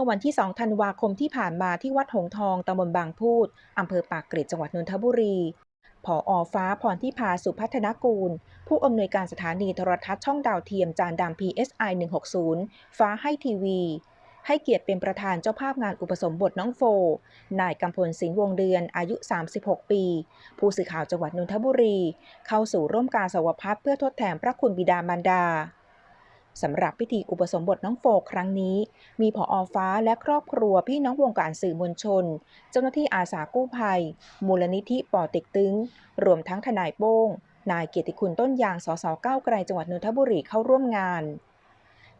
มื่อวันที่ 2 ธันวาคมที่ผ่านมาที่วัดหงทองตำบลบางพูดอำเภอปากเกร็ดจังหวัดนนทบุรี ผออฟ้าพรทิพาสุพัฒนกูล ผู้อำนวยการสถานีโทรทัศน์ช่องดาวเทียมจานดำ PSI 160 ฟ้าให้ทีวี ให้เกียรติเป็นประธานเจ้าภาพงานอุปสมบทน้องโฟ นายกำพลศิลป์วงเดือนอายุ 36 ปี ผู้สื่อข่าวจังหวัดนนทบุรี เข้าสู่ร่วมการสวพัฒน์เพื่อทดแทนพระคุณบิดามารดา สำหรับพิธีอุปสมบทน้องโฟครั้งนี้ มีผออฟ้าและครอบครัวพี่น้องวงการสื่อมวลชน เจ้าหน้าที่อาสากู้ภัย มูลนิธิป่อเต็กตึง รวมทั้งทนายโป้ง นายเกียรติคุณต้นยางสสเก้าไกลจังหวัดนนทบุรีเข้าร่วมงาน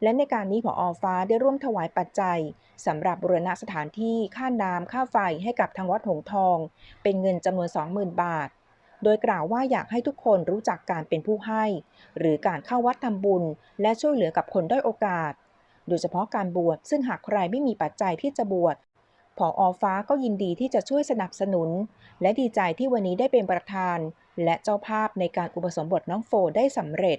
และในการนี้ผออฟ้าได้ร่วมถวายปัจจัยสำหรับบูรณะสถานที่ค่าน้ำค่าไฟให้กับทางวัดหงทอง เป็นเงินจำนวน 20,000 บาท โดยกล่าวว่าอยากให้ทุกคนรู้จักการเป็นผู้ให้ หรือการเข้าวัดทำบุญ และช่วยเหลือกับคนด้อยโอกาส โดยเฉพาะการบวชซึ่งหากใครไม่มีปัจจัยที่จะบวชผออฟ้าก็ยินดีที่จะช่วยสนับสนุน และดีใจที่วันนี้ได้เป็นประธาน และเจ้าภาพในการอุปสมบทน้องโฟได้สำเร็จ